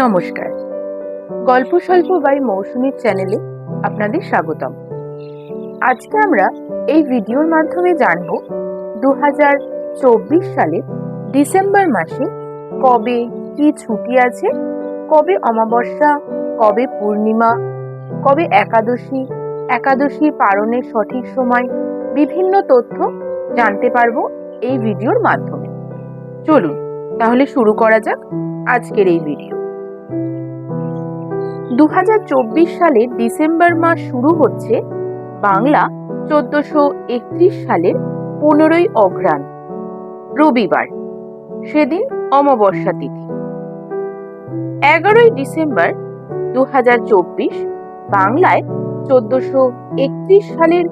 নমস্কার। গল্প স্বল্প বাই মৌসুমীর চ্যানেলে আপনাদের স্বাগতম। আজকে আমরা এই ভিডিওর মাধ্যমে জানব দু হাজার চব্বিশ সালে ডিসেম্বর মাসে কবে কি ছুটি আছে, কবে অমাবস্যা, কবে পূর্ণিমা, কবে একাদশী একাদশী পালনের সঠিক সময়, বিভিন্ন তথ্য জানতে পারব এই ভিডিওর মাধ্যমে। চলুন, তাহলে শুরু করা যাক আজকের এই ভিডিও। দু সালের ডিসেম্বর মাস শুরু হচ্ছে বাংলা চোদ্দশো একত্রিশ সালের পনেরোই অঘ্রাণ, রবিবার, সেদিন অমাবস্যা তিথি। এগারোই ডিসেম্বর দু বাংলায় চোদ্দশো একত্রিশ সালের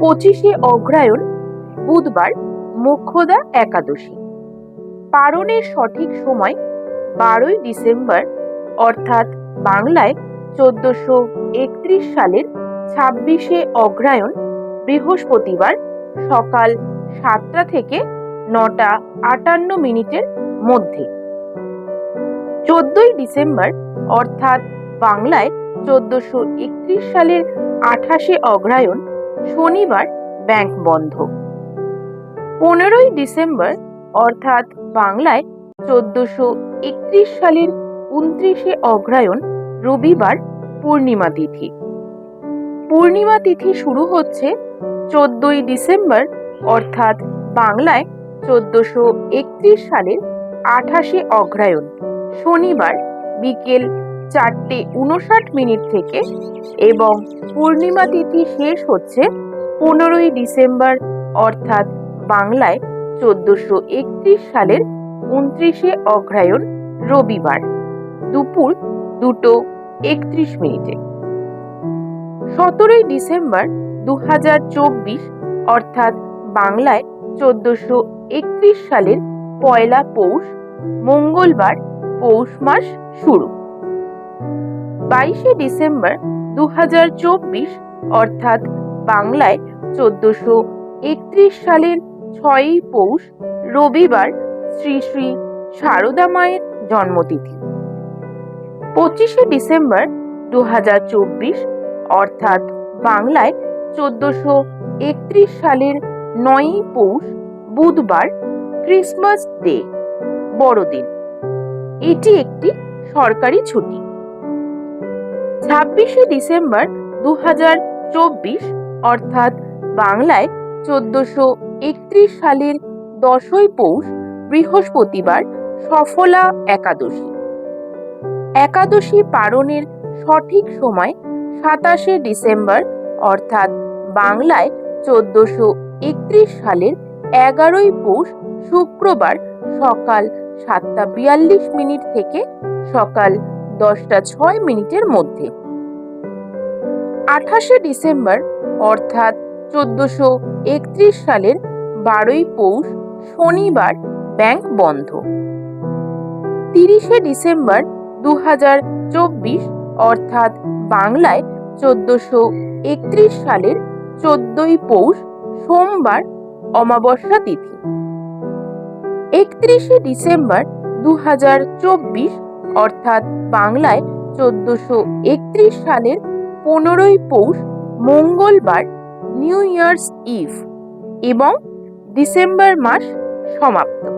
পঁচিশে অগ্রায়ণ বুধবার মোক্ষদা একাদশী। পারণের সঠিক সময় বারোই ডিসেম্বর, অর্থাৎ বাংলায় চোদ্দশো একত্রিশ সালের ছাব্বিশে অগ্রায়ণ বৃহস্পতিবার সকাল সাতটা থেকে নটা আটান্ন মিনিটের মধ্যে। চোদ্দই ডিসেম্বর, অর্থাৎ বাংলায় চোদ্দশো একত্রিশ সালের আঠাশে অগ্রায়ণ শনিবার ব্যাংক বন্ধ। পনেরোই ডিসেম্বর, অর্থাৎ বাংলায় চোদ্দশো একত্রিশ সালের উনত্রিশে অগ্রায়ণ রবিবার পূর্ণিমা তিথি। পূর্ণিমা তিথি শুরু হচ্ছে চোদ্দই ডিসেম্বর, অর্থাৎ বাংলায় চোদ্দশো একত্রিশ সালের আঠাশে অগ্রায়ণ। শনিবার বিকেল চারটে উনষাট মিনিট থেকে এবং পূর্ণিমা তিথি শেষ হচ্ছে পনেরোই ডিসেম্বর, অর্থাৎ বাংলায় চোদ্দশো একত্রিশ সালের উনত্রিশে অগ্রায়ণ রবিবার। দুপুর দুটো একত্রিশ মিনিটে। সতেরোই ডিসেম্বর দু অর্থাৎ বাংলায় চোদ্দশো একত্রিশ সালের পয়লা পৌষ, মঙ্গলবার পৌষ মাস শুরু। বাইশে ডিসেম্বর দু হাজার চব্বিশ, অর্থাৎ বাংলায় চোদ্দশো একত্রিশ সালের ছয়ই পৌষ, রবিবার শ্রী শ্রী সারদা মায়ের জন্মতিথি। পঁচিশে ডিসেম্বর দু হাজার চব্বিশ, অর্থাৎ বাংলায় চোদ্দশো একত্রিশ সালের নয়ই পৌষ বুধবার ক্রিসমাস ডে, বড়দিন। এটি একটি সরকারি ছুটি। ছাব্বিশে ডিসেম্বর দু হাজার চব্বিশ, অর্থাৎ বাংলায় চোদ্দশো একত্রিশ সালের দশই পৌষ বৃহস্পতিবার সফলা একাদশী। একাদশী পালনের সঠিক সময় সাতাশে ডিসেম্বর, অর্থাৎ বাংলায় চোদ্দশো একত্রিশ সালের এগারোই পৌষ শুক্রবার সকাল সাতটা বিয়াল্লিশ মিনিট থেকে সকাল দশটা ছয় মিনিটের মধ্যে। আঠাশে ডিসেম্বর, অর্থাৎ চোদ্দশো একত্রিশ সালের বারোই পৌষ শনিবার ব্যাংক বন্ধ। তিরিশে ডিসেম্বর দু হাজার চব্বিশ, অর্থাৎ বাংলায় চোদ্দশো একত্রিশ সালের চোদ্দই পৌষ, সোমবার, অমাবস্যা তিথি। একত্রিশে ডিসেম্বর দু হাজার চব্বিশ, অর্থাৎ বাংলায় চোদ্দশো একত্রিশ সালের পনেরোই পৌষ, মঙ্গলবার, নিউ ইয়ার্স ইভ, এবং ডিসেম্বর মাস সমাপ্ত।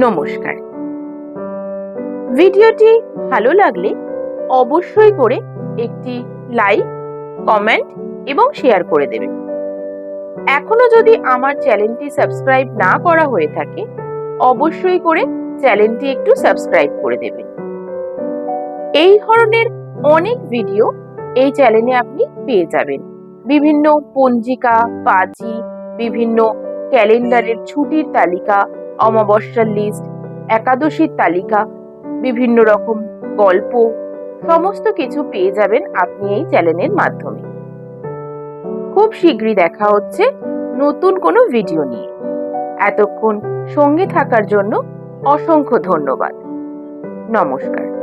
নমস্কার। ভিডিওটি ভালো লাগলে অবশ্যই করে একটি লাইক, কমেন্ট এবং শেয়ার করে দেবেন। এখনও যদি আমার চ্যানেলটি সাবস্ক্রাইব না করা হয়ে থাকে, অবশ্যই করে চ্যানেলটি একটু সাবস্ক্রাইব করে দেবেন। এই ধরনের অনেক ভিডিও এই চ্যানেলে আপনি পেয়ে যাবেন। বিভিন্ন পঞ্জিকা পাজি বিভিন্ন ক্যালেন্ডারের ছুটির তালিকা অমাবস্যার লিস্ট একাদশীর তালিকা, বিভিন্ন রকম গল্প, সমস্ত কিছু পেয়ে যাবেন আপনি এই চ্যানেলের মাধ্যমে। খুব শীঘ্রই দেখা হচ্ছে নতুন কোনো ভিডিও নিয়ে। এতক্ষণ সঙ্গে থাকার জন্য অসংখ্য ধন্যবাদ। নমস্কার।